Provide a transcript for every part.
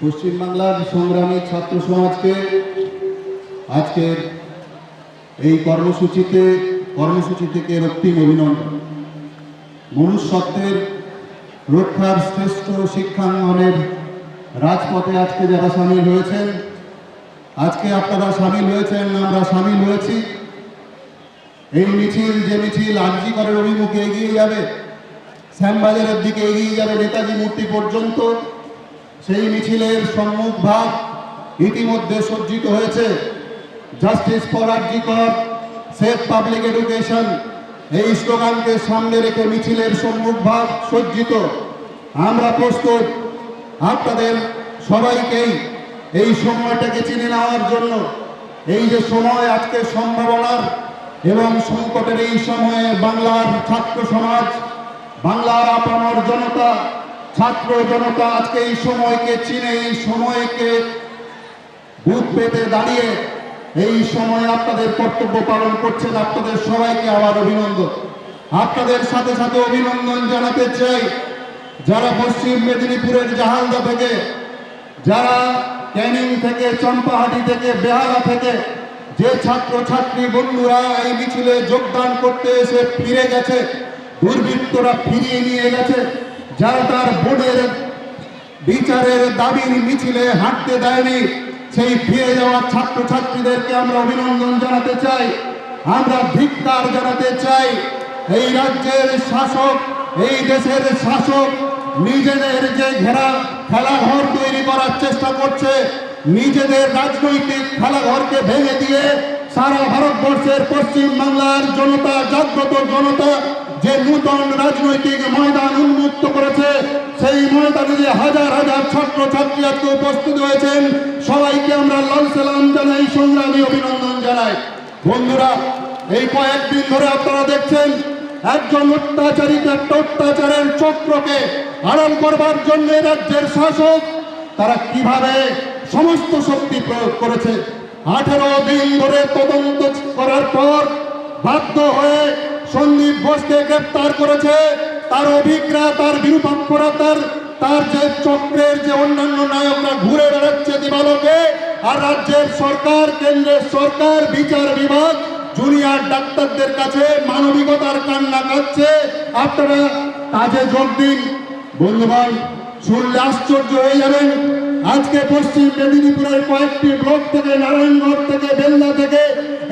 পশ্চিমবাংলার সংগ্রামী ছাত্র সমাজকে আজকের এই কর্মসূচিতে, কর্মসূচি থেকে রক্তিম অভিনন্দন। মনুষ্যত্বের রক্ষার শ্রেষ্ঠ শিক্ষাঙ্গনের রাজপথে আজকে যারা সামিল হয়েছেন, আজকে আপনারা সামিল হয়েছেন, আমরা সামিল হয়েছি। এই মিছিল, যে মিছিল আরজি অভিমুখে এগিয়ে যাবে, শ্যামবাজারের দিকে এগিয়ে যাবে নেতাজি মূর্তি পর্যন্ত। সেই মিছিলের সম্মুখ ভাগ ইতিমধ্যে সজ্জিত হয়েছে। জাস্টিস ফর আরজি কর সেফ পাবলিক এডুকেশন এই স্লোগানকে সামনে রেখে মিছিলের সম্মুখ ভাগ সজ্জিত। আমরা প্রস্তুত। আপনাদের সবাইকেই এই সময়টাকে চিনে নেওয়ার জন্য এই যে সময়, আজকে সম্ভাবনার এবং সংকটের এই সময়ে বাংলার ছাত্র সমাজ, বাংলার আপামর জনতা ছাত্র জনতা আজকে এই সময়কে চিনে, এই সময়কে বুথ পেতে দাঁড়িয়ে এই সময় আপনাদের কর্তব্য পালন করছেন আপনাদের সবাইকে আবার অভিনন্দন। আপনাদের সাথে সাথে অভিনন্দন জানাতে চাই যারা পশ্চিম মেদিনীপুরের জাহালদা থেকে, যারা ক্যানিং থেকে, চম্পাহাটি থেকে, বেহালা থেকে, যে ছাত্র ছাত্রী বন্ধুরা এই মিছিলে যোগদান করতে এসে ফিরে গেছে, দুর্বৃত্তরা ফিরিয়ে নিয়ে গেছে যারা তার বোর্ডের বিচারের দাবির মিছিলে হাঁটতে দেয়নি। সেই ফিরে যাওয়া ছাত্রছাত্রীদেরকে আমরা অভিনন্দন জানাতে চাই। আমরা ধিক্কার জানাতে চাই। এই রাজ্যের শাসক, এই দেশের শাসক নিজেদের যে ঘেরা খেলাঘর তৈরি করার চেষ্টা করছে, নিজেদের রাজনৈতিক খেলাঘরকে ভেঙে দিয়ে সারা ভারতবর্ষের পশ্চিম বাংলার জনতা, জাগ্রত জনতা যে নূতন রাজনৈতিক ময়দান উন্মুক্ত করেছে, সেই ময়দানে যে হাজার হাজার ছাত্র ছাত্রী আজকে উপস্থিত হয়েছেন, সবাইকে আমরা লাল সালাম জানাই, সংগ্রামী অভিনন্দন জানাই। বন্ধুরা, এই কয়েকদিন ধরে আপনারা দেখছেন, একজন অত্যাচারিত একটা অত্যাচারের চক্রকে আড়াল করবার জন্য রাজ্যের শাসক, তারা কীভাবে সমস্ত শক্তি প্রয়োগ করেছে? আঠেরো দিন ধরে তদন্ত করার পর বাধ্য হয়ে ঘোষকে গ্রেপ্তার করেছে। তার অভিজ্ঞরা তার বিরূপাক্ষরা তার তার যে চক্রের যে অন্যান্য নায়করা ঘুরে বেড়াচ্ছে দিবালোকে, আর রাজ্যের সরকার, কেন্দ্রের সরকার, বিচার বিভাগ, জুনিয়র ডাক্তারদের কাছে মানবিকতার কান্না কাচ্ছে আপনারা কাজে যোগ দিন। বন্ধুবান শুনলে আশ্চর্য হয়ে যাবেন। আজকে পশ্চিম মেদিনীপুরের কয়েকটি ব্লক থেকে নারায়ণগঞ্জ থেকে, বেল্লা থেকে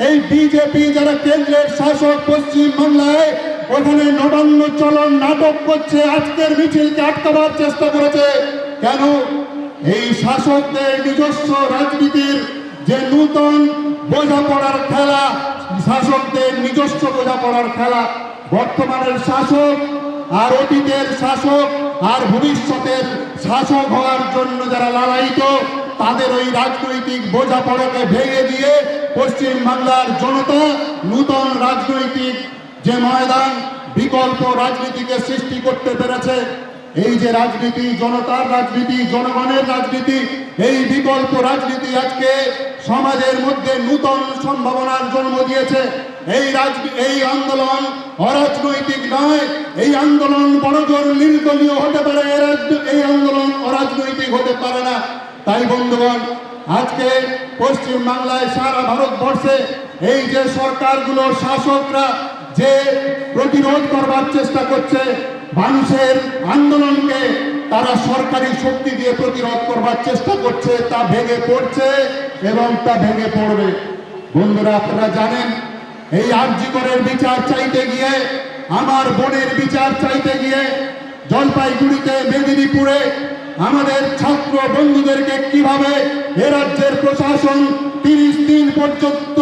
এই বিজেপি যারা কেন্দ্রের শাসক পশ্চিম বাংলায়, ওখানে নবান্ন চলন নাটক করছে, আজকের মিছিলকে আটকাবার চেষ্টা করেছে। কেন? এই শাসকদের নিজস্ব রাজনীতির যে নূতন বোঝাপড়ার খেলা, শাসকদের নিজস্ব বোঝাপড়ার খেলা, বর্তমানের শাসক আর অতীতের শাসক আর ভবিষ্যতের শাসক হওয়ার জন্য যারা লালায়িত তাদের ওই রাজনৈতিক বোঝাপড়াকে ভেঙে দিয়ে পশ্চিম বাংলার জনতা নূতন রাজনৈতিক যে ময়দান, বিকল্প রাজনীতিকে সৃষ্টি করতে পেরেছে, এই যে রাজনীতি, জনতার রাজনীতি, জনগণের রাজনীতি, এই বিকল্প রাজনীতি আজকে সমাজের মধ্যে নূতন সম্ভাবনার জন্ম দিয়েছে। এই রাজনীতি এই আন্দোলন অরাজনৈতিক নয়, এই আন্দোলন বড়জোর নির্দলীয় হতে পারে এই আন্দোলন অরাজনৈতিক হতে পারে না। তাই বন্ধুগণ, আজকে পশ্চিম বাংলায় সারা ভারতবর্ষে এই যে সরকারগুলো শাসকরা যে প্রতিরোধ করবার চেষ্টা করছে, মানুষের আন্দোলনকে তারা সরকারি শক্তি দিয়ে প্রতিরোধ করবার চেষ্টা করছে, তা ভেঙে পড়ছে এবং তা ভেঙে পড়বে। বন্ধুরা, আপনারা জানেন, এই আর্যিকরের বিচার চাইতে গিয়ে, আমার বোনের বিচার চাইতে গিয়ে, জলপাইগুড়িতে, মেদিনীপুরে আমাদের ছাত্র বন্ধুদেরকে কীভাবে এ রাজ্যের প্রশাসন তিরিশ দিন পর্যন্ত,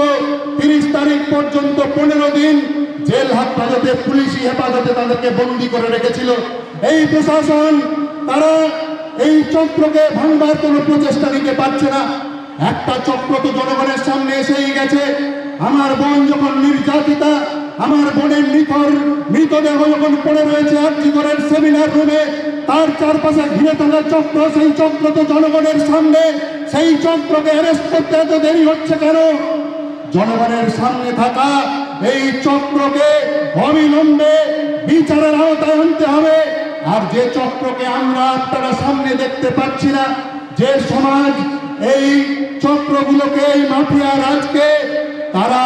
তিরিশ তারিখ পর্যন্ত পনেরো দিন জেল হেফাজতে, পুলিশি হেফাজতে তাদেরকে বন্দি করে রেখেছিল। এই প্রশাসন, তারা এই চক্রকে ভাঙবার কোনো প্রচেষ্টা নিতে পারছে না। একটা চক্র তো জনগণের সামনে এসেই গেছে। আমার বোন যখন নির্যাতিতা আমার বোনের নিথর মৃতদেহ যখন পড়ে রয়েছে আর্যিকরের সেমিনার রুমে তার চারপাশে ঘিরে থাকা চক্র, সেই চক্র তো জনগণের সামনে, সেই চক্রকে অ্যারেস্ট করতে এত দেরি হচ্ছে কেন? জনগণের সামনে থাকা এই চক্রকে অবিলম্বে বিচারের আওতায় আনতে হবে। আর যে চক্রকে আমরা আপনারা সামনে দেখতে পাচ্ছি না, যে সমাজ এই চক্রগুলোকে, এই মাফিয়া রাজকে তারা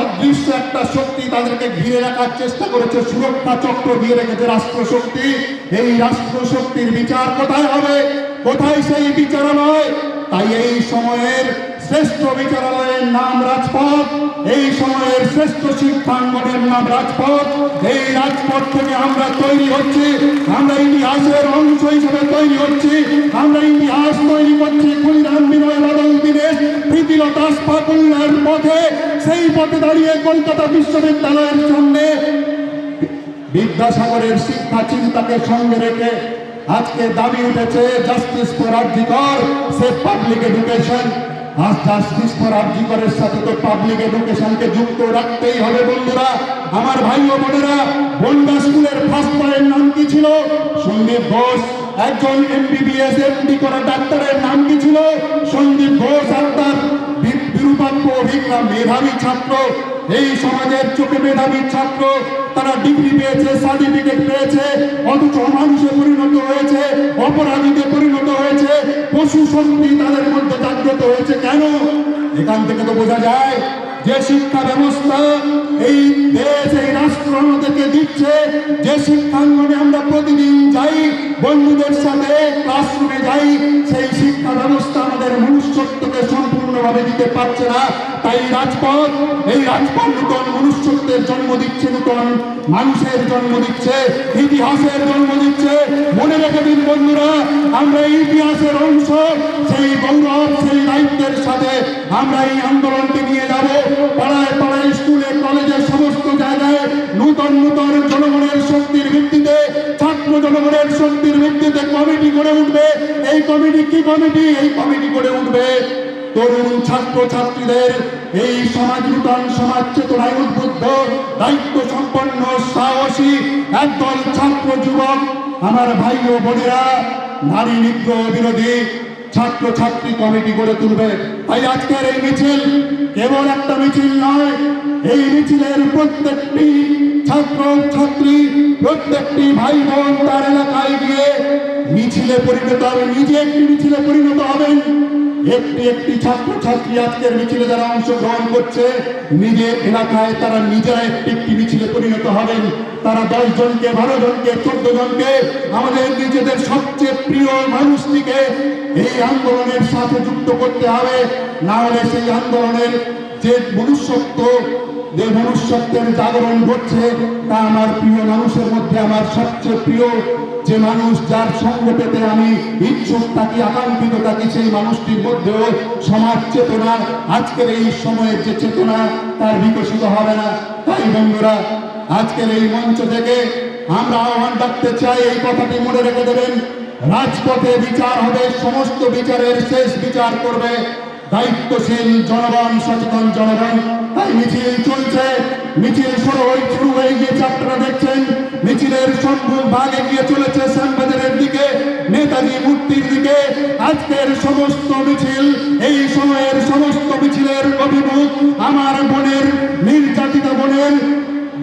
অদৃশ্য একটা শক্তি তাদেরকে ঘিরে রাখার চেষ্টা করেছে। সুরক্ষা চক্র দিয়ে রেখেছে রাষ্ট্র শক্তি এই রাষ্ট্র শক্তির বিচার কোথায় হবে? কোথায় সেই বিচার বিচারালয়? তাই এই সময়ের শ্রেষ্ঠ বিচারালয়ের নাম রাজপথ। এই সময়ের শ্রেষ্ঠ শিক্ষাঙ্গনের নাম রাজপথ। এই রাজপথ থেকে আমরা তৈরি হচ্ছি। আমরা ইতিহাসের অংশ হিসেবে তৈরি হচ্ছি। আমরা ইতিহাস তৈরি করছি কুলরাম বিনয় বাদল দীনেশ প্রীতিলতা স্পাকুল্লার পথে। সেই পথে দাঁড়িয়ে কলকাতা বিশ্ববিদ্যালয়ের সামনে বিদ্যাসাগরের শিক্ষা চিন্তাকে সঙ্গে রেখে আজকে দাবি উঠেছে, জাস্টিস ফর আর্জিকর সে পাবলিক এডুকেশন আজ জাস্টিস ফর আর্জিকরের সাথে তো পাবলিক এডুকেশনকে যুক্ত রাখতেই হবে বন্ধুরা। আমার ভাই ও বোনেরা বন্ডা স্কুলের ফার্স্ট পয়ের নাম কি ছিল? সন্দীপ ঘোষ। একজন এমবিবিএস এমডি করা ডাক্তারের নাম কি ছিল? সন্দীপ ঘোষ আর তার বি- বিরূপাক্ষ অভিজ্ঞান মেধাবী ছাত্র। এই সমাজের চোখে মেধাবী ছাত্র। তারা ডিগ্রি পেয়েছে সার্টিফিকেট পেয়েছে, অথচ মানুষে পরিণত হয়েছে, অপরাধীতে পরিণত হয়েছে, পশু শক্তি তাদের মধ্যে জাগ্রত হয়েছে। কেন? এখান থেকে তো বোঝা যায়, যে শিক্ষা ব্যবস্থা এই দেশ, এই রাষ্ট্র আমাদেরকে দিচ্ছে। যে শিক্ষাঙ্গনে আমরা প্রতিদিন যাই, বন্ধুদের সাথে ক্লাসরুমে যাই, সেই শিক্ষা ব্যবস্থা আমাদের মনুষ্যত্বকে সম্পূর্ণভাবে দিতে পারছে না। তাই রাজপথ, এই রাজপথ নূতন মনুষ্যত্বের জন্ম দিচ্ছে, নূতন মানুষের জন্ম দিচ্ছে, ইতিহাসের জন্ম দিচ্ছে। মনে রেখে দিন বন্ধুরা, আমরা ইতিহাসের অংশ, সেই গৌরব, সেই দায়িত্বের সাথে আমরা এই আন্দোলনকে নিয়ে যাব। পাড়ায় পাড়ায় স্কুলে কলেজে সমস্ত জায়গায় নূতন জনগণের শক্তির ভিত্তিতে, ছাত্র জনগণের শক্তির ভিত্তিতে কমিটি গড়ে উঠবে। এই কমিটি কি কমিটি? এই কমিটি গড়ে উঠবে তরুণ ছাত্র ছাত্রীদের এই সমাজ নূতন সমাজ চেতনায় উদ্বুদ্ধ দায়িত্ব সম্পন্ন সাহসী, একদল ছাত্র যুবক। আমার ভাই ও বোনেরা, নারী নিগ্রহ বিরোধী ছাত্র ছাত্রী কমিটি গড়ে তুলবে। তাই আজকের এই মিছিল কেবল একটা মিছিল নয়, এই মিছিলের প্রত্যেকটি ছাত্র ছাত্রী, প্রত্যেকটি ভাই বোন তার এলাকায় গিয়ে মিছিলে পরিণত হবে। নিজে একটি মিছিলে পরিণত হবেন। একটি একটি ছাত্র ছাত্রী আজকের মিছিলে যারা অংশগ্রহণ করছে নিজের এলাকায় তারা নিজেরা একটি একটি মিছিলে পরিণত হবেন। তারা দশ জনকে, বারো জনকে, চোদ্দ জনকে আমাদের নিজেদের সবচেয়ে প্রিয় মানুষটিকে এই আন্দোলনের সাথে যুক্ত করতে হবে। না হলে সেই আন্দোলনের যে মনুষ্যত্ব যে মনুষ্যত্বের জাগরণ ঘটছে, তা আমার প্রিয় মানুষের মধ্যে আমার সবচেয়ে প্রিয় যে মানুষ যার সঙ্গ পেতে আমি ইচ্ছুক থাকি আকাঙ্ক্ষিত থাকি সেই মানুষটির মধ্যেও সমাজ চেতনা। আজকের এই সময়ের যে চেতনা, তার বিকশিত হবে না। তাই বন্ধুরা, আজকের এই মঞ্চ থেকে আমরা আহ্বান রাখতে চাই, এই কথাটি মনে রেখে দেবেন, রাজপথে বিচার হবে, সমস্ত বিচারের শেষ বিচার করবে। দায়িত্বশীল জনগণ, সচেতন জনগণ। তাই মিছিল চলছে। মিছিল শুরু হয়ে শুরু হয়ে গিয়েছে, আপনারা দেখছেন। মিছিলের সম্মুখ ভাগ এগিয়ে চলেছে শ্যামবাজারের দিকে, নেতাজি মূর্তির দিকে। আজকের সমস্ত মিছিল, এই সময়ের সমস্ত মিছিলের অভিমুখ আমার বোনের, নির্যাতিতা বোনের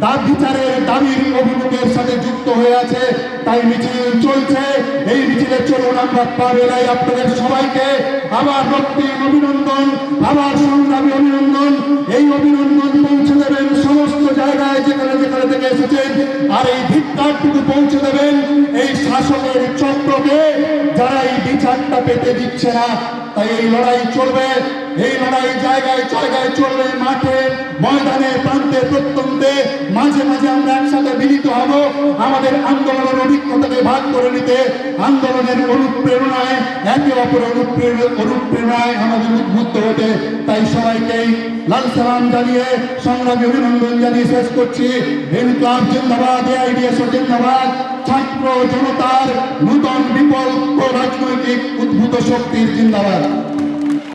দা বিচারের দাবির অভিমুখের সাথে যুক্ত হয়ে আছে। তাই মিছিল চলছে। মিছিলে চলুন আমরা পাবেলাই আপনাদের সবাইকে। আবার রক্তিম অভিনন্দন, আবার সংগ্রামী অভিনন্দন। এই অভিনন্দন পৌঁছে দেবেন সমস্ত জায়গায় যেখানে যেখানে থেকে এসেছেন। আর এই ধিক্কারটুকু পৌঁছে দেবেন এই শাসকের চক্রকে। যারা এই বিচারটা পেতে দিচ্ছে না, তাই এই লড়াই চলবে। এই লড়াই জায়গায় জায়গায় চলবে, মাঠে, ময়দানে, প্রান্তে, প্রত্যন্তে। মাঝে মাঝে আমরা একসাথে মিলিত হব। আমাদের আন্দোলনের অভিজ্ঞতাকে ভাগ করে নিতে আন্দোলনের অনুপ্রেরণায়, একে অপরের অনুপ্রেরণা অনুপ্রেরণায় আমাদের উদ্বুদ্ধ হতে। তাই সবাইকেই লাল সালাম জানিয়ে, সংগ্রামী অভিনন্দন জানিয়ে শেষ করছি। ইনকলাব জিন্দাবাদ, এআইডিএস জিন্দাবাদ। ছাত্র জনতার নূতন বিকল্প রাজনৈতিক উদ্ভূত শক্তির জিন্দাবাদ।